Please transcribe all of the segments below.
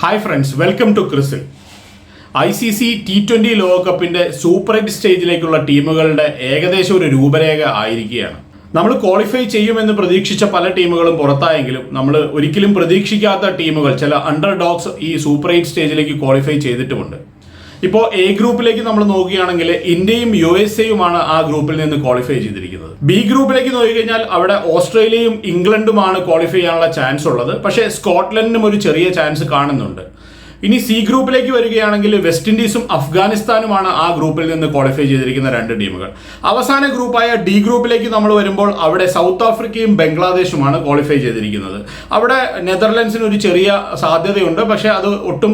Hi friends welcome to CRISIL I C C T twenty ലോകകപ്പിന്റെ super eight സ്റ്റേജിലേക്കുള്ള ടീമുകളുടെ ഏകദേശം ഒരു രൂപരേഖ ആയിരിക്കുകയാണ്. നമ്മൾ ക്വാളിഫൈ ചെയ്യുമെന്ന് പ്രതീക്ഷിച്ച പല ടീമുകളും പുറത്തായെങ്കിലും നമ്മൾ ഒരിക്കലും പ്രതീക്ഷിക്കാത്ത ടീമുകൾ ചില അണ്ടർ ഡോഗ്സ് ഈ സൂപ്പർ എയ്റ്റ് സ്റ്റേജിലേക്ക് ക്വാളിഫൈ ചെയ്തിട്ടുമുണ്ട്. ഇപ്പോൾ എ ഗ്രൂപ്പിലേക്ക് നമ്മൾ നോക്കുകയാണെങ്കിൽ ഇന്ത്യയും യു എസ് എയുമാണ് ആ ഗ്രൂപ്പിൽ നിന്ന് ക്വാളിഫൈ ചെയ്തിരിക്കുന്നത്. ബി ഗ്രൂപ്പിലേക്ക് നോക്കിക്കഴിഞ്ഞാൽ അവിടെ ഓസ്ട്രേലിയയും ഇംഗ്ലണ്ടുമാണ് ക്വാളിഫൈ ചെയ്യാനുള്ള ചാൻസ് ഉള്ളത്. പക്ഷേ സ്കോട്ട്ലൻഡിനും ഒരു ചെറിയ ചാൻസ് കാണുന്നുണ്ട്. ഇനി സി ഗ്രൂപ്പിലേക്ക് വരികയാണെങ്കിൽ വെസ്റ്റ് ഇൻഡീസും അഫ്ഗാനിസ്ഥാനുമാണ് ആ ഗ്രൂപ്പിൽ നിന്ന് ക്വാളിഫൈ ചെയ്തിരിക്കുന്ന രണ്ട് ടീമുകൾ. അവസാന ഗ്രൂപ്പായ ഡി ഗ്രൂപ്പിലേക്ക് നമ്മൾ വരുമ്പോൾ അവിടെ സൗത്ത് ആഫ്രിക്കയും ബംഗ്ലാദേശുമാണ് ക്വാളിഫൈ ചെയ്തിരിക്കുന്നത്. അവിടെ നെതർലൻഡ്സിന് ഒരു ചെറിയ സാധ്യതയുണ്ട്. പക്ഷേ അത് ഒട്ടും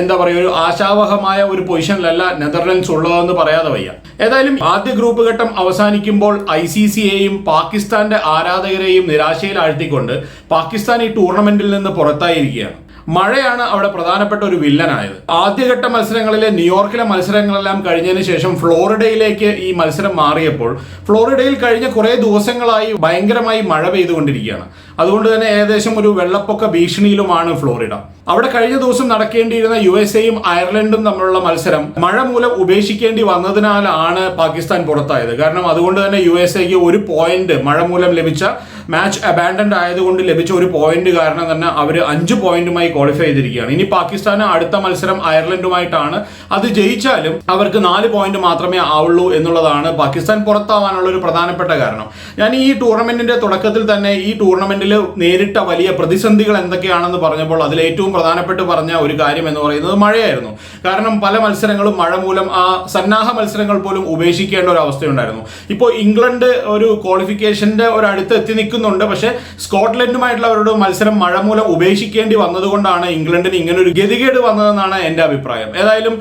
എന്താ പറയുക ഒരു ആശാവഹമായ ഒരു പൊസിഷനിലല്ല നെതർലൻഡ്സ് ഉള്ളതെന്ന് പറയാതെ വയ്യ. ഏതായാലും ആദ്യ ഗ്രൂപ്പ് ഘട്ടം അവസാനിക്കുമ്പോൾ ഐ സി സിയെയും പാകിസ്ഥാന്റെ ആരാധകരെയും നിരാശയിലാഴ്ത്തിക്കൊണ്ട് പാകിസ്ഥാൻ ഈ ടൂർണമെന്റിൽ നിന്ന് പുറത്തായിരിക്കുകയാണ്. മഴയാണ് അവിടെ പ്രധാനപ്പെട്ട ഒരു വില്ലനായത്. ആദ്യഘട്ട മത്സരങ്ങളിലെ ന്യൂയോർക്കിലെ മത്സരങ്ങളെല്ലാം കഴിഞ്ഞതിന് ശേഷം ഫ്ലോറിഡയിലേക്ക് ഈ മത്സരം മാറിയപ്പോൾ ഫ്ലോറിഡയിൽ കഴിഞ്ഞ കുറേ ദിവസങ്ങളായി ഭയങ്കരമായി മഴ പെയ്തുകൊണ്ടിരിക്കുകയാണ്. അതുകൊണ്ട് തന്നെ ഏകദേശം ഒരു വെള്ളപ്പൊക്ക ഭീഷണിയിലുമാണ് ഫ്ലോറിഡ. അവിടെ കഴിഞ്ഞ ദിവസം നടക്കേണ്ടിയിരുന്ന യു എസ് എയും അയർലൻഡും തമ്മിലുള്ള മത്സരം മഴ മൂലം ഉപേക്ഷിക്കേണ്ടി വന്നതിനാലാണ് പാകിസ്ഥാൻ പുറത്തായത്. കാരണം അതുകൊണ്ട് തന്നെ യു എസ് എക്ക് ഒരു പോയിന്റ് മഴ മൂലം ലഭിച്ച മാച്ച് അബാൻഡൻഡ് ആയതുകൊണ്ട് ലഭിച്ച ഒരു പോയിന്റ് കാരണം തന്നെ അവർ അഞ്ച് പോയിന്റുമായി ക്വാളിഫൈ ചെയ്തിരിക്കുകയാണ്. ഇനി പാകിസ്ഥാന് അടുത്ത മത്സരം അയർലൻഡുമായിട്ടാണ്. അത് ജയിച്ചാലും അവർക്ക് നാല് പോയിന്റ് മാത്രമേ ആവുള്ളൂ എന്നുള്ളതാണ് പാകിസ്ഥാൻ പുറത്താവാനുള്ള ഒരു പ്രധാനപ്പെട്ട കാരണം. ഞാൻ ഈ ടൂർണമെന്റിന്റെ തുടക്കത്തിൽ തന്നെ ഈ ടൂർണമെന്റിൽ നേരിട്ട വലിയ പ്രതിസന്ധികൾ എന്തൊക്കെയാണെന്ന് പറഞ്ഞപ്പോൾ അതിൽ ഏറ്റവും പ്രധാനപ്പെട്ട് പറഞ്ഞ ഒരു കാര്യം എന്ന് പറയുന്നത് മഴയായിരുന്നു. കാരണം പല മത്സരങ്ങളും മഴ മൂലം ആ സന്നാഹ മത്സരങ്ങൾ പോലും ഉപേക്ഷിക്കേണ്ട ഒരു അവസ്ഥയുണ്ടായിരുന്നു. ഇപ്പോൾ ഇംഗ്ലണ്ട് ഒരു ക്വാളിഫിക്കേഷന്റെ ഒരു അടുത്ത് എത്തി നിൽക്കുന്നുണ്ട്. പക്ഷേ സ്കോട്ട്ലൻഡുമായിട്ടുള്ള അവരുടെ മത്സരം മഴ മൂലം ഉപേക്ഷിക്കേണ്ടി വന്നതുകൊണ്ടാണ് ഇംഗ്ലണ്ടിന് ഇങ്ങനെ ഒരു ഗതികേട് വന്നതെന്നാണ് എന്റെ അഭിപ്രായം. ഏതായാലും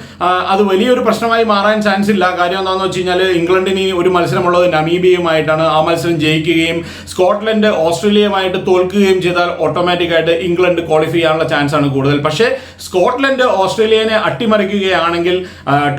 അത് വലിയൊരു പ്രശ്നമായി മാറാൻ ചാൻസ് ഇല്ല കാര്യം എന്താണെന്ന് വെച്ച് കഴിഞ്ഞാൽ ഇംഗ്ലണ്ടിന് ഒരു മത്സരമുള്ളത് നമീബിയയുമായിട്ടാണ്. ആ മത്സരം ജയിക്കുകയും സ്കോട്ട്ലൻഡ് ഓസ്ട്രേലിയയുമായിട്ട് തോൽക്കുകയും ചെയ്താൽ ഓട്ടോമാറ്റിക് ആയിട്ട് ഇംഗ്ലണ്ട് ക്വാളിഫൈ ചെയ്യാനുള്ള ചാൻസ് ആണ് കൂടുതൽ. പക്ഷേ സ്കോട്ട്ലൻഡ് ഓസ്ട്രേലിയനെ അട്ടിമറിക്കുകയാണെങ്കിൽ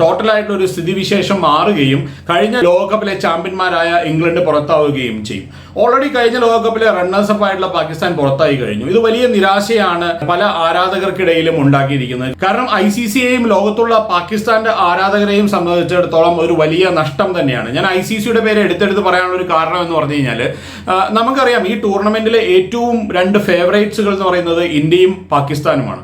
ടോട്ടൽ ആയിട്ടുള്ള ഒരു സ്ഥിതിവിശേഷം മാറുകയും കഴിഞ്ഞ ലോകകപ്പിലെ ചാമ്പ്യന്മാരായ ഇംഗ്ലണ്ട് പുറത്താവുകയും ചെയ്യും. ഓൾറെഡി കഴിഞ്ഞ ലോകകപ്പിലെ റണ്ണേഴ്സ് അപ്പ് ആയിട്ടുള്ള പാകിസ്ഥാൻ പുറത്തായി കഴിഞ്ഞു. ഇത് വലിയ നിരാശയാണ് പല ആരാധകർക്കിടയിലും ഉണ്ടാക്കിയിരിക്കുന്നത്. കാരണം ഐ സി സിയെയും ലോകത്തുള്ള പാകിസ്ഥാന്റെ ആരാധകരെയും സംബന്ധിച്ചിടത്തോളം ഒരു വലിയ നഷ്ടം തന്നെയാണ്. ഞാൻ ഐ സി സിയുടെ പേര് എടുത്തെടുത്ത് പറയാനുള്ള ഒരു കാരണം എന്ന് പറഞ്ഞു കഴിഞ്ഞാൽ നമുക്കറിയാം ഈ ടൂർണമെന്റിലെ ഏറ്റവും രണ്ട് ഫേവറേറ്റ്സുകൾ എന്ന് പറയുന്നത് ഇന്ത്യയും പാകിസ്ഥാനുമാണ്.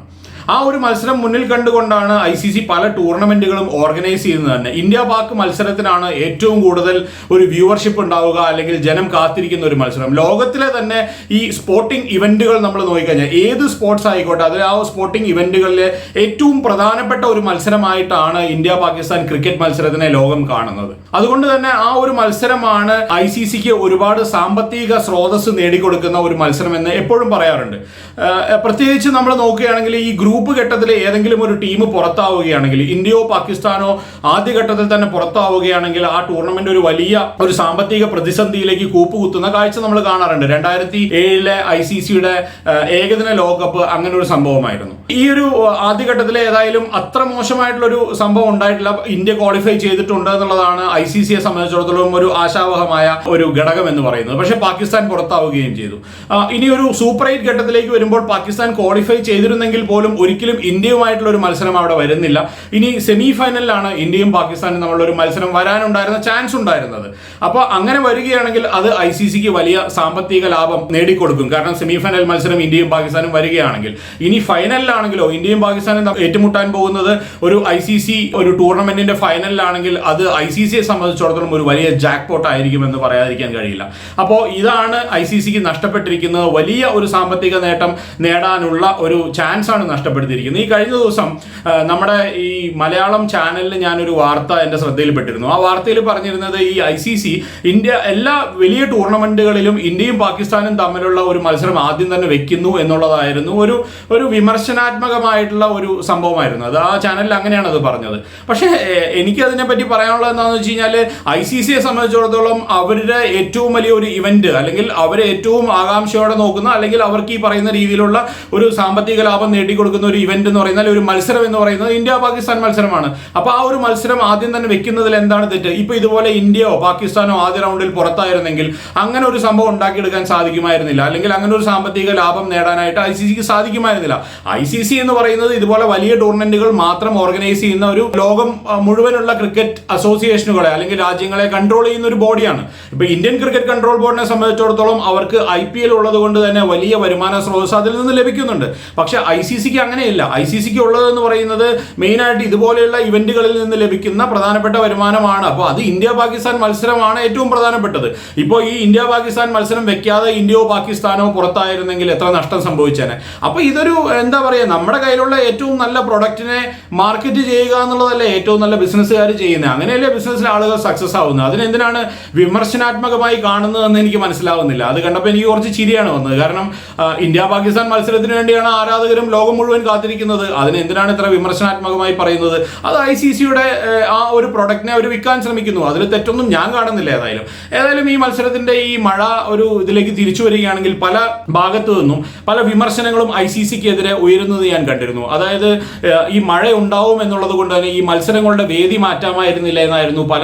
ആ ഒരു മത്സരം മുന്നിൽ കണ്ടുകൊണ്ടാണ് ഐ സി സി പല ടൂർണമെന്റുകളും ഓർഗനൈസ് ചെയ്യുന്നത് തന്നെ. ഇന്ത്യ പാക് മത്സരത്തിനാണ് ഏറ്റവും കൂടുതൽ ഒരു വ്യൂവർഷിപ്പ് ഉണ്ടാവുക അല്ലെങ്കിൽ ജനം കാത്തിരിക്കുന്ന ഒരു മത്സരം. ലോകത്തിലെ തന്നെ ഈ സ്പോർട്ടിംഗ് ഇവന്റുകൾ നമ്മൾ നോക്കിക്കഴിഞ്ഞാൽ ഏത് സ്പോർട്സ് ആയിക്കോട്ടെ അതിൽ ആ സ്പോർട്ടിംഗ് ഇവന്റുകളിലെ ഏറ്റവും പ്രധാനപ്പെട്ട ഒരു മത്സരമായിട്ടാണ് ഇന്ത്യ പാകിസ്ഥാൻ ക്രിക്കറ്റ് മത്സരത്തിനെ ലോകം കാണുന്നത്. അതുകൊണ്ട് തന്നെ ആ ഒരു മത്സരമാണ് ഐ സി സിക്ക് ഒരുപാട് സാമ്പത്തിക സ്രോതസ് നേടിക്കൊടുക്കുന്ന ഒരു മത്സരം എന്ന് എപ്പോഴും പറയാറുണ്ട്. പ്രത്യേകിച്ച് നമ്മൾ നോക്കുകയാണെങ്കിൽ ഈ ഗ്രൂപ്പ് ഘട്ടത്തിൽ ഏതെങ്കിലും ഒരു ടീം പുറത്താവുകയാണെങ്കിൽ ഇന്ത്യയോ പാകിസ്ഥാനോ ആദ്യ ഘട്ടത്തിൽ തന്നെ പുറത്താവുകയാണെങ്കിൽ ആ ടൂർണമെന്റ് ഒരു വലിയ ഒരു സാമ്പത്തിക പ്രതിസന്ധിയിലേക്ക് കൂപ്പുകുത്തുന്ന കാഴ്ച നമ്മൾ കാണാറുണ്ട്. രണ്ടായിരത്തി ഏഴിലെ ഐ സി സിയുടെ ഏകദിന ലോകകപ്പ് അങ്ങനെ ഒരു സംഭവമായിരുന്നു. ഈ ഒരു ആദ്യഘട്ടത്തിൽ ഏതായാലും അത്ര മോശമായിട്ടുള്ള ഒരു സംഭവം ഉണ്ടായിട്ടില്ല. ഇന്ത്യ ക്വാളിഫൈ ചെയ്തിട്ടുണ്ട് എന്നുള്ളതാണ് ഐ സി സിയെ സംബന്ധിച്ചിടത്തോളം ഒരു ആശാവഹമായ ഒരു ഘടകം എന്ന് പറയുന്നത്. പക്ഷേ പാകിസ്ഥാൻ പുറത്താവുകയും ചെയ്തു. ഇനി ഒരു സൂപ്പർ എയ്റ്റ് ഘട്ടത്തിലേക്ക് വരുമ്പോൾ പാകിസ്ഥാൻ ക്വാളിഫൈ ചെയ്തിരുന്നെങ്കിൽ പോലും ഒരിക്കലും ഇന്ത്യയുമായിട്ടുള്ള ഒരു മത്സരം അവിടെ വരുന്നില്ല. ഇനി സെമി ഫൈനലിലാണ് ഇന്ത്യയും പാകിസ്ഥാനും തമ്മിലുള്ള ഒരു മത്സരം വരാനുണ്ടായിരുന്ന ചാൻസ് ഉണ്ടായിരുന്നത്. അപ്പോൾ അങ്ങനെ വരികയാണെങ്കിൽ അത് ഐ സി സിക്ക് വലിയ സാമ്പത്തിക ലാഭം നേടിക്കൊടുക്കും. കാരണം സെമി ഫൈനൽ മത്സരം ഇന്ത്യയും പാകിസ്ഥാനും വരികയാണെങ്കിൽ. ഇനി ഫൈനലിലാണെങ്കിലോ ഇന്ത്യയും പാകിസ്ഥാനും ഏറ്റുമുട്ടാൻ പോകുന്നത് ഒരു ഐ സി സി ഒരു ടൂർണമെന്റിന്റെ ഫൈനലിലാണെങ്കിൽ അത് ഐ സി സിയെ സംബന്ധിച്ചിടത്തോളം ഒരു വലിയ ജാക്ക് പോട്ട് ആയിരിക്കും എന്ന് പറയാതിരിക്കാൻ കഴിയില്ല. അപ്പോൾ ഇതാണ് ഐ സി സിക്ക് നഷ്ടപ്പെട്ടിരിക്കുന്നത്. വലിയ ഒരു സാമ്പത്തിക നേട്ടം നേടാനുള്ള ഒരു ചാൻസ് ആണ് നഷ്ടപ്പെടുത്തിയിരിക്കുന്നത് ഈ കഴിഞ്ഞ ദിവസം നമ്മുടെ ഈ മലയാളം ചാനലിൽ ഞാനൊരു വാർത്ത എന്റെ ശ്രദ്ധയിൽപ്പെട്ടിരുന്നു. ആ വാർത്തയിൽ പറഞ്ഞിരുന്നത് ഈ ഐ സി സി ഇന്ത്യ എല്ലാ വലിയ ടൂർണമെന്റുകളിലും ഇന്ത്യയും പാകിസ്ഥാനും തമ്മിലുള്ള ഒരു മത്സരം ആദ്യം തന്നെ വെക്കുന്നു എന്നുള്ളതായിരുന്നു. ഒരു ഒരു വിമർശനാത്മകമായിട്ടുള്ള ഒരു സംഭവമായിരുന്നു അത്. ആ ചാനലിൽ അങ്ങനെയാണ് അത് പറഞ്ഞത്. പക്ഷേ എനിക്ക് അതിനെപ്പറ്റി പറയാനുള്ളത് എന്താണെന്ന് വെച്ച് കഴിഞ്ഞാൽ ഐ സി സിയെ സംബന്ധിച്ചിടത്തോളം അവരുടെ ഏറ്റവും വലിയ ഒരു ഇവന്റ് അല്ലെങ്കിൽ അവരെ ഏറ്റവും ആകാംക്ഷയോടെ നോക്കുന്ന അല്ലെങ്കിൽ അവർക്ക് ഈ പറയുന്ന രീതിയിലുള്ള ഒരു സാമ്പത്തിക ലാഭം നേടിക്കൊടുക്കുന്ന ഒരു ഇവന്റ് എന്ന് പറയുന്നത് ഒരു മത്സരം എന്ന് പറയുന്നത് ഇന്ത്യ പാകിസ്ഥാൻ മത്സരമാണ്. അപ്പൊ ആ ഒരു മത്സരം ആദ്യം തന്നെ വെക്കുന്നതിൽ എന്താണ് തെറ്റ്? ഇപ്പൊ ഇതുപോലെ ഇന്ത്യയോ പാകിസ്ഥാനോ ആദ്യ റൗണ്ടിൽ പുറത്തായിരുന്നെങ്കിൽ അങ്ങനെ ഒരു സംഭവം ഉണ്ടാക്കിയെടുക്കാൻ സാധിക്കുമായിരുന്നില്ല. അല്ലെങ്കിൽ അങ്ങനെ ഒരു സാമ്പത്തിക ലാഭം നേടാനായിട്ട് ഐ സി സിക്ക് സാധിക്കുമായിരുന്നില്ല. ഐ സി സി എന്ന് പറയുന്നത് ഇതുപോലെ വലിയ ടൂർണമെന്റുകൾ മാത്രം ഓർഗനൈസ് ചെയ്യുന്ന ഒരു ലോകം മുഴുവനുള്ള ക്രിക്കറ്റ് അസോസിയേഷനുകളെ അല്ലെങ്കിൽ രാജ്യങ്ങളെ കൺട്രോൾ ചെയ്യുന്ന ഒരു ബോഡിയാണ്. ഇപ്പൊ ഇന്ത്യൻ ക്രിക്കറ്റ് കൺട്രോൾ ബോർഡിനെ സംബന്ധിച്ചിടത്തോളം അവർക്ക് ഐ പി എൽ ഉള്ളത് കൊണ്ട് തന്നെ വലിയ വരുമാന സ്രോതസ് അതിൽ നിന്ന് ലഭിക്കുന്നുണ്ട്. പക്ഷെ ഐ സി സിക്ക് അങ്ങനെയില്ല. ഐ സി സിക്ക് ഉള്ളതെന്ന് പറയുന്നത് മെയിനായിട്ട് ഇതുപോലെയുള്ള ഇവന്റുകളിൽ നിന്ന് ലഭിക്കുന്ന പ്രധാനപ്പെട്ട വരുമാനമാണ്. അപ്പോൾ അത് ഇന്ത്യ പാകിസ്ഥാൻ മത്സരമാണ് ഏറ്റവും പ്രധാനപ്പെട്ടത്. ഇപ്പോൾ ഈ ഇന്ത്യ പാകിസ്ഥാൻ മത്സരം വെക്കാതെ ഇന്ത്യയോ പാകിസ്ഥാനോ പുറത്തായിരുന്നെങ്കിൽ എത്ര നഷ്ടം സംഭവിച്ചേനെ? അപ്പോൾ ഇതൊരു എന്താ പറയുക നമ്മുടെ കയ്യിലുള്ള ഏറ്റവും നല്ല പ്രൊഡക്റ്റിനെ മാർക്കറ്റ് ചെയ്യുക എന്നുള്ളതല്ലേ ഏറ്റവും നല്ല ബിസിനസ്സുകാർ ചെയ്യുന്നത്. അങ്ങനെയല്ലേ ബിസിനസ്സിൽ ആളുകൾ സക്സസ് ആവുന്നത്. അതിനെന്തിനാണ് വിമർശനാത്മകമായി കാണുന്നതെന്ന് എനിക്ക് മനസ്സിലാവുന്നില്ല. അത് കണ്ടപ്പോൾ എനിക്ക് കുറച്ച് ചിരിയാണ് വന്നത്. കാരണം ഇന്ത്യ പാകിസ്ഥാൻ മത്സരത്തിന് വേണ്ടിയാണ് ആരാധകരും ലോകം മുഴുവൻ കാത്തിരിക്കുന്നത്? അതിന് എന്തിനാണ് ഇത്ര വിമർശനാത്മകമായി പറയുന്നത്? അത് ഐ സി സിയുടെ ആ ഒരു പ്രൊഡക്റ്റിനെ അവർ വിൽക്കാൻ ശ്രമിക്കുന്നു. അതിൽ തെറ്റൊന്നും ഞാൻ കാണുന്നില്ല ഏതായാലും. ഏതായാലും ഈ മത്സരത്തിന്റെ ഈ മഴ ഒരു ഇതിലേക്ക് തിരിച്ചു വരികയാണെങ്കിൽ പല ഭാഗത്തു നിന്നും പല വിമർശനങ്ങളും ഐ സി സിക്കെതിരെ ഉയരുന്നത് ഞാൻ കണ്ടിരുന്നു. അതായത് ഈ മഴ ഉണ്ടാവും എന്നുള്ളത് കൊണ്ട് തന്നെ ഈ മത്സരങ്ങളുടെ വേദി മാറ്റാമായിരുന്നില്ല എന്നായിരുന്നു പല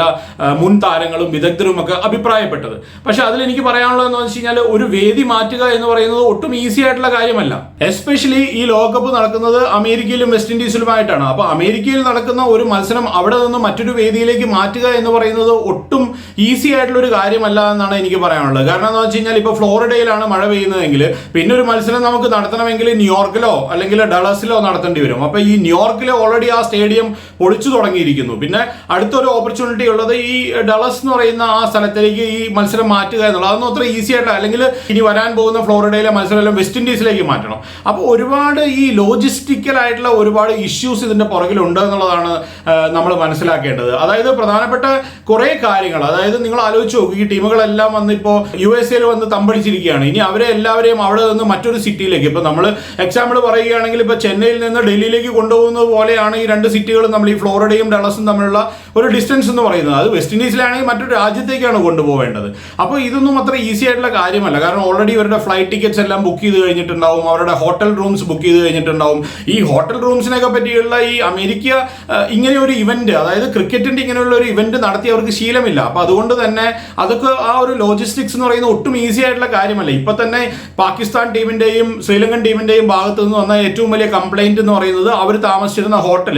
മുൻ താരങ്ങളും വിദഗ്ധരും ഒക്കെ അഭിപ്രായപ്പെട്ടത്. പക്ഷെ അതിൽ എനിക്ക് പറയാനുള്ളത് എന്ന് വെച്ച് കഴിഞ്ഞാൽ ഒരു വേദി മാറ്റുക എന്ന് പറയുന്നത് ഒട്ടും ഈസി ആയിട്ടുള്ള കാര്യമല്ല. എസ്പെഷ്യലി ഈ ലോകകപ്പ് നടക്കുന്നത് അമേരിക്കയിലും വെസ്റ്റ് ഇൻഡീസിലുമായിട്ടാണ്. അപ്പോൾ അമേരിക്കയിൽ നടക്കുന്ന ഒരു മത്സരം അവിടെ നിന്ന് മറ്റൊരു വേദിയിലേക്ക് മാറ്റുക എന്ന് പറയുന്നത് ഒട്ടും ഈസി ആയിട്ടുള്ള ഒരു കാര്യമല്ല എന്നാണ് എനിക്ക് പറയാനുള്ളത്. കാരണം എന്ന് വെച്ച് കഴിഞ്ഞാൽ ഇപ്പോൾ ഫ്ലോറിഡയിലാണ് മഴ പെയ്യുന്നതെങ്കിൽ പിന്നെ ഒരു മത്സരം നമുക്ക് നടത്തണമെങ്കിൽ ന്യൂയോർക്കിലോ അല്ലെങ്കിൽ ഡളസിലോ നടത്തേണ്ടി വരും. അപ്പോൾ ഈ ന്യൂയോർക്കിൽ ഓൾറെഡി ആ സ്റ്റേഡിയം പൊളിച്ചു തുടങ്ങിയിരിക്കുന്നു. പിന്നെ അടുത്തൊരു ഓപ്പർച്യൂണിറ്റി ഉള്ളത് ഈ ഡളസ് എന്ന് പറയുന്ന ആ സ്ഥലത്തേക്ക് ഈ മത്സരം മാറ്റുക എന്നുള്ളത്. അതൊന്നും അത്ര ഈസി ആയിട്ടില്ല. അല്ലെങ്കിൽ ഇനി വരാൻ പോകുന്ന ഫ്ലോറിഡയിലെ മത്സരം വെസ്റ്റ് ഇൻഡീസിലേക്ക് മാറ്റണം. അപ്പോൾ ഒരുപാട് ഈ ലോജിസ്റ്റിക്കൽ ആയിട്ടുള്ള ഒരുപാട് ഇഷ്യൂസ് ഇതിന്റെ പുറകിലുണ്ട് എന്നുള്ളതാണ് നമ്മൾ മനസ്സിലാക്കേണ്ടത്. അതായത് പ്രധാനപ്പെട്ട കുറേ കാര്യങ്ങൾ അതായത് നിങ്ങൾ ആലോചിച്ച് നോക്കും ഈ ടീമുകളെല്ലാം വന്ന് ഇപ്പോൾ യു എസ് എയിൽ വന്ന് തമ്പടിച്ചിരിക്കുകയാണ്. ഇനി അവരെ എല്ലാവരെയും അവിടെ നിന്ന് മറ്റൊരു സിറ്റിയിലേക്ക് ഇപ്പോൾ നമ്മൾ എക്സാമ്പിൾ പറയുകയാണെങ്കിൽ ഇപ്പോൾ ചെന്നൈയിൽ നിന്ന് ഡൽഹിയിലേക്ക് കൊണ്ടുപോകുന്ന പോലെയാണ് ഈ രണ്ട് സിറ്റികളും നമ്മൾ ഈ ഫ്ലോറിഡയും ഡളസും തമ്മിലുള്ള ഒരു ഡിസ്റ്റൻസ് എന്ന് പറയുന്നത്. അത് വെസ്റ്റ് ഇൻഡീസിലാണെങ്കിൽ മറ്റൊരു രാജ്യത്തേക്കാണ് കൊണ്ടുപോകേണ്ടത്. അപ്പോൾ ഇതൊന്നും അത്ര ഈസി ആയിട്ടുള്ള കാര്യമല്ല. കാരണം ഓൾറെഡി ഇവരുടെ ഫ്ലൈറ്റ് ടിക്കറ്റ്സ് എല്ലാം ബുക്ക് ചെയ്ത് കഴിഞ്ഞിട്ടുണ്ടാവും അവരുടെ ഹോട്ടൽ റൂംസ് ബുക്ക് ചെയ്ത് കഴിഞ്ഞിട്ടുണ്ടാവും. ഈ ഹോട്ടൽ റൂംസിനൊക്കെ പറ്റിയുള്ള ഈ അമേരിക്ക ഇങ്ങനെ ഒരു ഇവന്റ് അതായത് ക്രിക്കറ്റിന്റെ ഇങ്ങനെയുള്ള ഒരു ഇവന്റ് നടത്തി അവർക്ക് ശീലമില്ല. അപ്പൊ അതുകൊണ്ട് തന്നെ അതൊക്കെ ആ ഒരു ലോജിസ്റ്റിക്സ് എന്ന് പറയുന്നത് ഒട്ടും ഈസി ആയിട്ടുള്ള കാര്യമല്ല. ഇപ്പൊ തന്നെ പാകിസ്ഥാൻ ടീമിന്റെയും ശ്രീലങ്കൻ ടീമിന്റെയും ഭാഗത്ത് നിന്ന് വന്ന ഏറ്റവും വലിയ കംപ്ലൈന്റ് എന്ന് പറയുന്നത് അവർ താമസിച്ചിരുന്ന ഹോട്ടൽ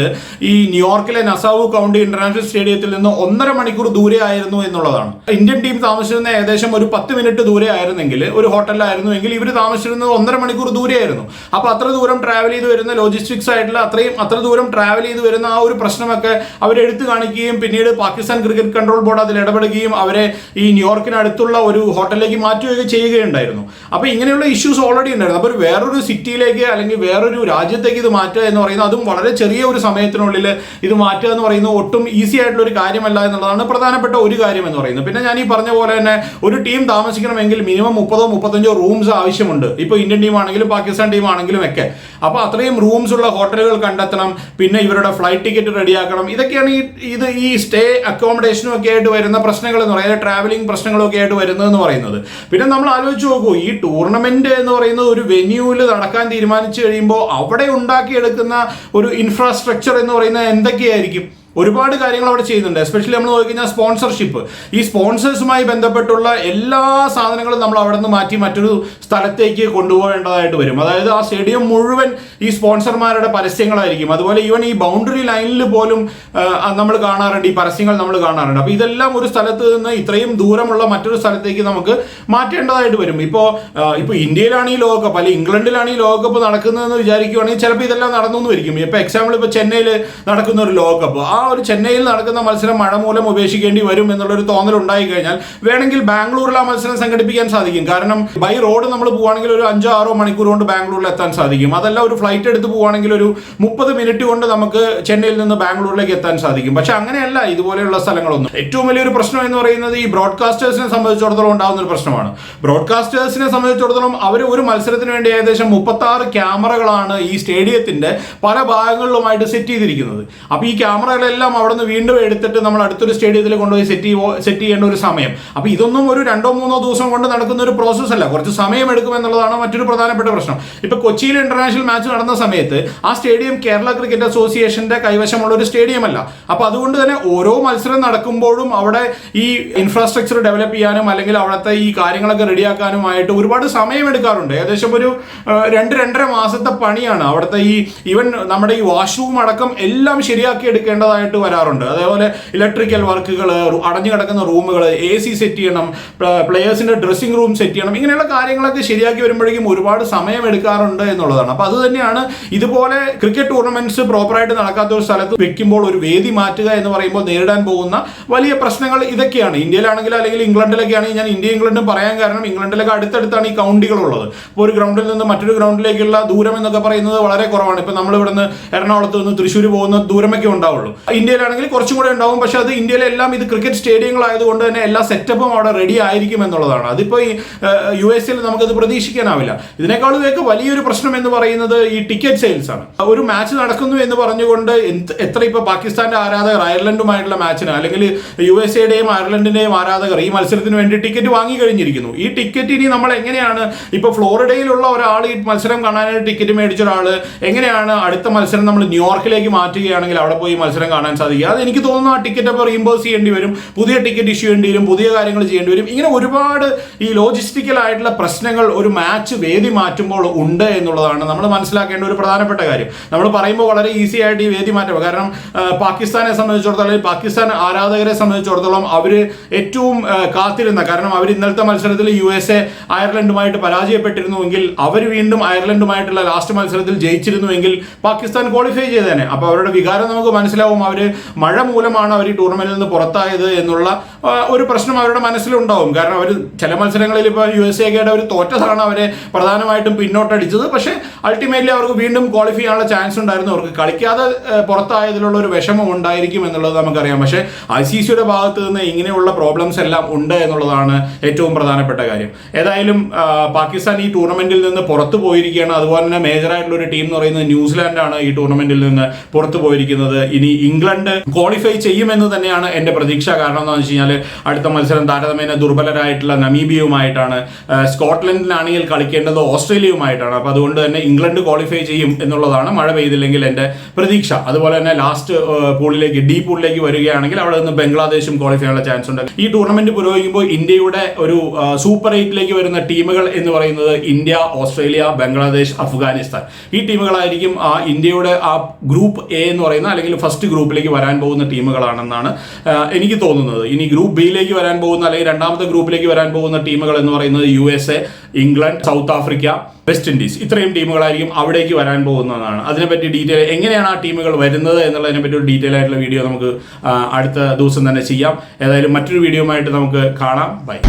ഈ ന്യൂയോർക്കിലെ നസാവു കൗണ്ടി ഇന്റർനാഷണൽ സ്റ്റേഡിയത്തിൽ നിന്ന് ഒന്നര മണിക്കൂർ ദൂരെ ആയിരുന്നു എന്നുള്ളതാണ്. ഇന്ത്യൻ ടീം താമസിച്ചിരുന്ന ഏകദേശം ഒരു പത്ത് മിനിറ്റ് ദൂരെ ആയിരുന്നെങ്കിൽ ഒരു ഹോട്ടലിലായിരുന്നു എങ്കിൽ ഇവർ താമസിച്ചിരുന്നത് ഒന്നര മണിക്കൂർ ദൂരെയായിരുന്നു. അപ്പൊ അത്ര ദൂരം ട്രാവൽ ചെയ്ത് വരുന്ന ലോജിസ്റ്റിക്സ് ആയിട്ടുള്ള അത്രയും അത്ര ദൂരം ട്രാവൽ ചെയ്ത് വരുന്ന ആ ഒരു പ്രശ്നമൊക്കെ അവർ എടുത്തു കാണിക്കുകയും പിന്നീട് പാകിസ്ഥാൻ ക്രിക്കറ്റ് കൺട്രോൾ ബോർഡ് അതിൽ ഇടപെടുകയും അവരെ ഈ ന്യൂയോർക്കിനടുത്തുള്ള ഒരു ഹോട്ടലിലേക്ക് മാറ്റുകയൊക്കെ ചെയ്യുകയുണ്ടായിരുന്നു. അപ്പോൾ ഇങ്ങനെയുള്ള ഇഷ്യൂസ് ഓൾറെഡി ഉണ്ടായിരുന്നു. അപ്പോൾ വേറൊരു സിറ്റിയിലേക്ക് അല്ലെങ്കിൽ വേറൊരു രാജ്യത്തേക്ക് ഇത് മാറ്റുക എന്ന് പറയുന്നത് അതും വളരെ ചെറിയ ഒരു സമയത്തിനുള്ളിൽ ഇത് മാറ്റുക എന്ന് പറയുന്നത് ഒട്ടും ഈസി ആയിട്ടുള്ള ഒരു കാര്യമല്ല എന്നുള്ളതാണ് പ്രധാനപ്പെട്ട ഒരു കാര്യം എന്ന് പറയുന്നത്. പിന്നെ ഞാൻ ഈ പറഞ്ഞ പോലെ തന്നെ ഒരു ടീം താമസിക്കണമെങ്കിൽ മിനിമം മുപ്പതോ മുപ്പത്തഞ്ചോ റൂംസ് ആവശ്യമുണ്ട്. ഇപ്പോൾ ഇന്ത്യൻ ടീം ആണെങ്കിലും പാകിസ്ഥാൻ ടീം ആണെങ്കിലും ഒക്കെ. അപ്പോൾ അത്രയും റൂംസ് ഉള്ള ഹോട്ടലുകൾ കണ്ടെത്തണം പിന്നെ ഇവരുടെ ഫ്ലൈറ്റ് ടിക്കറ്റ് റെഡിയാക്കണം. ഇതൊക്കെയാണ് ഈ ഇത് ഈ സ്റ്റേ അക്കോമഡേഷനും ഒക്കെ ആയിട്ട് വരുന്ന പ്രശ്നങ്ങൾ എന്ന് പറയുന്നത് ട്രാവലിംഗ് പ്രശ്നങ്ങളൊക്കെ ആയിട്ട് വരുന്നതെന്ന് പറയുന്നത്. പിന്നെ നമ്മൾ ആലോചിച്ച് നോക്കൂ ഈ ടൂർണമെന്റ് എന്ന് പറയുന്നത് ഒരു വെന്യൂവിൽ നടക്കാൻ തീരുമാനിച്ചു കഴിയുമ്പോൾ അവിടെ ഉണ്ടാക്കിയെടുക്കുന്ന ഒരു ഇൻഫ്രാസ്ട്രക്ചർ എന്ന് പറയുന്നത് എന്തൊക്കെയായിരിക്കും? ഒരുപാട് കാര്യങ്ങൾ അവിടെ ചെയ്യുന്നുണ്ട്. എസ്പെഷ്യലി നമ്മൾ നോക്കിക്കഴിഞ്ഞാൽ സ്പോൺസർഷിപ്പ് ഈ സ്പോൺസേഴ്സുമായി ബന്ധപ്പെട്ടുള്ള എല്ലാ സാധനങ്ങളും നമ്മൾ അവിടെ നിന്ന് മാറ്റി മറ്റൊരു സ്ഥലത്തേക്ക് കൊണ്ടുപോകേണ്ടതായിട്ട് വരും. അതായത് ആ സ്റ്റേഡിയം മുഴുവൻ ഈ സ്പോൺസർമാരുടെ പരസ്യങ്ങളായിരിക്കും. അതുപോലെ ഈവൻ ഈ ബൗണ്ടറി ലൈനിൽ പോലും നമ്മൾ കാണാറുണ്ട്. ഈ പരസ്യങ്ങൾ നമ്മൾ കാണാറുണ്ട്. അപ്പോൾ ഇതെല്ലാം ഒരു സ്ഥലത്ത് നിന്ന് ഇത്രയും ദൂരമുള്ള മറ്റൊരു സ്ഥലത്തേക്ക് നമുക്ക് മാറ്റേണ്ടതായിട്ട് വരും. ഇപ്പോൾ ഇപ്പോൾ ഇന്ത്യയിലാണ് ഈ ലോകകപ്പ് അല്ലെങ്കിൽ ഇംഗ്ലണ്ടിലാണ് ഈ ലോകകപ്പ് നടക്കുന്നതെന്ന് വിചാരിക്കുകയാണെങ്കിൽ ചിലപ്പോൾ ഇതെല്ലാം നടന്നു വരിക്കും. ഇപ്പോൾ എക്സാമ്പിൾ ഇപ്പോൾ ചെന്നൈയിൽ നടക്കുന്ന ഒരു ലോകകപ്പ്. ആ ഒരു ചെന്നൈയിൽ നടക്കുന്ന മത്സരം മഴ മൂലം ഉപേക്ഷിക്കേണ്ടി വരും എന്നുള്ളൊരു തോന്നൽ ഉണ്ടായി കഴിഞ്ഞാൽ വേണമെങ്കിൽ ബാംഗ്ലൂരിൽ ആ മത്സരം സംഘടിപ്പിക്കാൻ സാധിക്കും. കാരണം ബൈ റോഡ് നമ്മൾ പോവുകയാണെങ്കിൽ ഒരു അഞ്ചോ ആറോ മണിക്കൂർ കൊണ്ട് ബാംഗ്ലൂരിൽ എത്താൻ സാധിക്കും. അതല്ല ഒരു ഫ്ലൈറ്റ് എടുത്ത് പോവുകയാണെങ്കിൽ ഒരു മുപ്പത് മിനിറ്റ് കൊണ്ട് നമുക്ക് ചെന്നൈയിൽ നിന്ന് ബാംഗ്ലൂരിലേക്ക് എത്താൻ സാധിക്കും. പക്ഷെ അങ്ങനെയല്ല ഇതുപോലെയുള്ള സ്ഥലങ്ങളൊന്നും. ഏറ്റവും വലിയൊരു പ്രശ്നം എന്ന് പറയുന്നത് ഈ ബ്രോഡ്കാസ്റ്റേഴ്സിനെ സംബന്ധിച്ചിടത്തോളം ഉണ്ടാകുന്ന ഒരു പ്രശ്നമാണ്. ബ്രോഡ്കാസ്റ്റേഴ്സിനെ സംബന്ധിച്ചിടത്തോളം അവർ ഒരു മത്സരത്തിന് വേണ്ടി ഏകദേശം മുപ്പത്തി ക്യാമറകളാണ് ഈ സ്റ്റേഡിയത്തിന്റെ പല ഭാഗങ്ങളിലുമായിട്ട് സെറ്റ് ചെയ്തിരിക്കുന്നത്. അപ്പോൾ ഈ ക്യാമറകളെല്ലാം സ്റ്റേഡിയങ്ങളെല്ലാം അവിടെ നിന്ന് വീണ്ടും എടുത്തിട്ട് നമ്മൾ അടുത്തൊരു സ്റ്റേഡിയത്തിൽ കൊണ്ടുപോയി സെറ്റ് സെറ്റ് ചെയ്യേണ്ട ഒരു സമയം. അപ്പോൾ ഇതൊന്നും ഒരു രണ്ടോ മൂന്നോ ദിവസം കൊണ്ട് നടക്കുന്ന ഒരു പ്രോസസ്സ് അല്ല. കുറച്ച് സമയം എടുക്കുമെന്നുള്ളതാണ് മറ്റൊരു പ്രധാനപ്പെട്ട പ്രശ്നം. ഇപ്പൊ കൊച്ചിയിൽ ഇന്റർനാഷണൽ മാച്ച് നടന്ന സമയത്ത് ആ സ്റ്റേഡിയം കേരള ക്രിക്കറ്റ് അസോസിയേഷന്റെ കൈവശമുള്ള ഒരു സ്റ്റേഡിയം അല്ല അപ്പോൾ അതുകൊണ്ട് തന്നെ ഓരോ മത്സരം നടക്കുമ്പോഴും അവിടെ ഈ ഇൻഫ്രാസ്ട്രക്ചർ ഡെവലപ്പ് ചെയ്യാനും അല്ലെങ്കിൽ അവിടുത്തെ ഈ കാര്യങ്ങളൊക്കെ റെഡിയാക്കാനുമായിട്ട് ഒരുപാട് സമയം എടുക്കാറുണ്ട്. ഏകദേശം ഒരു രണ്ട് രണ്ടര മാസത്തെ പണിയാണ് അവിടുത്തെ ഈ ഈവൻ നമ്മുടെ ഈ വാഷ്റൂം അടക്കം എല്ലാം ശരിയാക്കി എടുക്കേണ്ടതായിട്ട് വരാറുണ്ട്. അതേപോലെ ഇലക്ട്രിക്കൽ വർക്കുകൾ അടഞ്ഞു കിടക്കുന്ന റൂമുകൾ എ സി സെറ്റ് ചെയ്യണം പ്ലെയേഴ്സിന്റെ ഡ്രസ്സിംഗ് റൂം സെറ്റ് ചെയ്യണം ഇങ്ങനെയുള്ള കാര്യങ്ങളൊക്കെ ശരിയാക്കി വരുമ്പോഴേക്കും ഒരുപാട് സമയം എടുക്കാറുണ്ട് എന്നുള്ളതാണ്. അപ്പോൾ അത് തന്നെയാണ് ഇതുപോലെ ക്രിക്കറ്റ് ടൂർണമെന്റ്സ് പ്രോപ്പറായിട്ട് നടക്കാത്ത ഒരു സ്ഥലത്ത് വെക്കുമ്പോൾ ഒരു വേദി മാറ്റുക എന്ന് പറയുമ്പോൾ നേരിടാൻ പോകുന്ന വലിയ പ്രശ്നങ്ങൾ ഇതൊക്കെയാണ്. ഇന്ത്യയിലാണെങ്കിൽ അല്ലെങ്കിൽ ഇംഗ്ലണ്ടിലൊക്കെ ആണെങ്കിൽ ഞാൻ ഇന്ത്യ ഇംഗ്ലണ്ടും പറയാൻ കാരണം ഇംഗ്ലണ്ടിലൊക്കെ അടുത്തടുത്താണ് ഈ കൗണ്ടികൾ ഉള്ളത് ഇപ്പോൾ ഒരു ഗ്രൗണ്ടിൽ നിന്ന് മറ്റൊരു ഗ്രൗണ്ടിലേക്കുള്ള ദൂരം എന്നൊക്കെ പറയുന്നത് വളരെ കുറവാണ്. ഇപ്പൊ നമ്മൾ ഇവിടുന്ന് എറണാകുളത്ത് നിന്ന് തൃശ്ശൂർ പോകുന്ന ദൂരമൊക്കെ ഉണ്ടാവുള്ളൂ. ഇന്ത്യയിലാണെങ്കിൽ കുറച്ചും കൂടെ ഉണ്ടാവും. പക്ഷെ അത് ഇന്ത്യയിലെല്ലാം ഇത് ക്രിക്കറ്റ് സ്റ്റേഡിയങ്ങൾ ആയതുകൊണ്ട് തന്നെ എല്ലാ സെറ്റപ്പും അവിടെ റെഡി ആയിരിക്കും എന്നുള്ളതാണ്. അതിപ്പോൾ ഈ യു എസ് എൽ നമുക്കത് പ്രതീക്ഷിക്കാനാവില്ല. ഇതിനേക്കാളുമൊക്കെ വലിയൊരു പ്രശ്നം എന്ന് പറയുന്നത് ഈ ടിക്കറ്റ് സെയിൽസ് ആണ്. ഒരു മാച്ച് നടക്കുന്നു എന്ന് പറഞ്ഞുകൊണ്ട് എത്ര ഇപ്പൊ പാകിസ്ഥാന്റെ ആരാധകർ അയർലൻഡുമായിട്ടുള്ള മാച്ചിന് അല്ലെങ്കിൽ യു എസ് എയുടെയും അയർലൻഡിന്റെയും ആരാധകർ ഈ മത്സരത്തിന് വേണ്ടി ടിക്കറ്റ് വാങ്ങി കഴിഞ്ഞിരിക്കുന്നു. ഈ ടിക്കറ്റ് ഇനി നമ്മൾ എങ്ങനെയാണ് ഇപ്പൊ ഫ്ലോറിഡയിലുള്ള ഒരാൾ ഈ മത്സരം കാണാനായിട്ട് ടിക്കറ്റ് മേടിച്ച ഒരാൾ എങ്ങനെയാണ് അടുത്ത മത്സരം നമ്മൾ ന്യൂയോർക്കിലേക്ക് മാറ്റുകയാണെങ്കിൽ അവിടെ പോയി മത്സരം കാണാൻ സാധിക്കുക അത് എനിക്ക് തോന്നുന്നു ആ ടിക്കറ്റ് അപ്പോൾ റീംബേഴ്സ് ചെയ്യേണ്ടി വരും. പുതിയ ടിക്കറ്റ് ഇഷ്യൂ ചെയ്യേണ്ടി വരും പുതിയ കാര്യങ്ങൾ ചെയ്യേണ്ടി വരും. ഇങ്ങനെ ഒരുപാട് ഈ ലോജിസ്റ്റിക്കൽ ആയിട്ടുള്ള പ്രശ്നങ്ങൾ ഒരു മാച്ച് വേദി മാറ്റുമ്പോൾ ഉണ്ട് എന്നുള്ളതാണ് നമ്മൾ മനസ്സിലാക്കേണ്ട ഒരു പ്രധാനപ്പെട്ട കാര്യം. നമ്മൾ പറയുമ്പോൾ വളരെ ഈസി ആയിട്ട് ഈ വേദി മാറ്റുക കാരണം പാകിസ്ഥാനെ സംബന്ധിച്ചിടത്തോളം പാകിസ്ഥാൻ ആരാധകരെ സംബന്ധിച്ചിടത്തോളം അവർ ഏറ്റവും കാത്തിരുന്ന കാരണം അവർ ഇന്നലത്തെ മത്സരത്തിൽ യു എസ് എ അയർലൻഡുമായിട്ട് പരാജയപ്പെട്ടിരുന്നുവെങ്കിൽ അവർ വീണ്ടും അയർലൻഡുമായിട്ടുള്ള ലാസ്റ്റ് മത്സരത്തിൽ ജയിച്ചിരുന്നുവെങ്കിൽ പാകിസ്ഥാൻ ക്വാളിഫൈ ചെയ്തേനെ. അപ്പോൾ അവരുടെ വികാരം നമുക്ക് മനസ്സിലാവും. അവർ മഴ മൂലമാണ് അവർ ഈ ടൂർണമെന്റിൽ നിന്ന് പുറത്തായത് എന്നുള്ള ഒരു പ്രശ്നം അവരുടെ മനസ്സിലുണ്ടാവും. കാരണം അവർ ചില മത്സരങ്ങളിൽ ഇപ്പോൾ യു എസ് എയുടെ അവർ തോറ്റതാണ് അവരെ പ്രധാനമായിട്ടും പിന്നോട്ടടിച്ചത്. പക്ഷേ അൾട്ടിമേറ്റ്ലി അവർക്ക് വീണ്ടും ക്വാളിഫൈ ചെയ്യാനുള്ള ചാൻസ് ഉണ്ടായിരുന്നു. അവർക്ക് കളിക്കാതെ പുറത്തായതിലുള്ള ഒരു വിഷമം ഉണ്ടായിരിക്കും എന്നുള്ളത് നമുക്കറിയാം. പക്ഷേ ഐ സി സിയുടെ ഭാഗത്ത് നിന്ന് ഇങ്ങനെയുള്ള പ്രോബ്ലംസ് എല്ലാം ഉണ്ട് എന്നുള്ളതാണ് ഏറ്റവും പ്രധാനപ്പെട്ട കാര്യം. ഏതായാലും പാകിസ്ഥാൻ ഈ ടൂർണമെന്റിൽ നിന്ന് പുറത്തു പോയിരിക്കുകയാണ്. അതുപോലെ തന്നെ മേജറായിട്ടുള്ള ഒരു ടീം എന്ന് പറയുന്നത് ന്യൂസിലാൻഡാണ് ഈ ടൂർണമെന്റിൽ നിന്ന് പുറത്തു പോയിരിക്കുന്നത്. ഇനി ഇംഗ്ലണ്ട് ക്വാളിഫൈ ചെയ്യുമെന്ന് തന്നെയാണ് എന്റെ പ്രതീക്ഷ. കാരണം എന്താണെന്ന് വെച്ച് കഴിഞ്ഞാൽ അടുത്ത മത്സരം താരതമ്യേന ദുർബലരായിട്ടുള്ള നമീബിയയുമായിട്ടാണ് ആ, സ്കോട്ട്ലൻഡിലാണെങ്കിൽ കളിക്കേണ്ടത് ഓസ്ട്രേലിയയുമായിട്ടാണ്. അപ്പോൾ അതുകൊണ്ട് തന്നെ ഇംഗ്ലണ്ട് ക്വാളിഫൈ ചെയ്യും എന്നുള്ളതാണ് മഴ പെയ്തില്ലെങ്കിൽ എന്റെ പ്രതീക്ഷ. അതുപോലെ തന്നെ ലാസ്റ്റ് പൂളിലേക്ക് ഡി പൂളിലേക്ക് വരികയാണെങ്കിൽ അവിടെ നിന്ന് ബംഗ്ലാദേശും ക്വാളിഫൈ ചെയ്യാനുള്ള ചാൻസ് ഉണ്ട്. ഈ ടൂർണമെന്റ് പുരോഗമിക്കുമ്പോൾ ഇന്ത്യയുടെ ഒരു സൂപ്പർ എയ്റ്റിലേക്ക് വരുന്ന ടീമുകൾ എന്ന് പറയുന്നത് ഇന്ത്യ ഓസ്ട്രേലിയ ബംഗ്ലാദേശ് അഫ്ഗാനിസ്ഥാൻ. ഈ ടീമുകളായിരിക്കും ആ ഇന്ത്യയുടെ ആ ഗ്രൂപ്പ് എ എന്ന് പറയുന്ന അല്ലെങ്കിൽ ഫസ്റ്റ് ഗ്രൂപ്പിലേക്ക് വരാൻ പോകുന്ന ടീമുകളാണെന്നാണ് എനിക്ക് തോന്നുന്നത്. ഇനി ഗ്രൂപ്പ് ബിയിലേക്ക് വരാൻ പോകുന്ന അല്ലെങ്കിൽ രണ്ടാമത്തെ ഗ്രൂപ്പിലേക്ക് വരാൻ പോകുന്ന ടീമുകൾ എന്ന് പറയുന്നത് U S A England South Africa West Indies. ഇത്രയും ടീമുകളായിരിക്കും അവിടേക്ക് വരാൻ പോകുന്നതാണ്. അതിനെപ്പറ്റി ഡീറ്റെയിൽ എങ്ങനെയാണ് ആ ടീമുകൾ വരുന്നത് എന്നുള്ളതിനെ പറ്റി ഒരു ഡീറ്റെയിൽ ആയിട്ടുള്ള വീഡിയോ നമുക്ക് അടുത്ത ദിവസം തന്നെ ചെയ്യാം. ഏതായാലും മറ്റൊരു വീഡിയോ നമുക്ക് കാണാം. ബൈ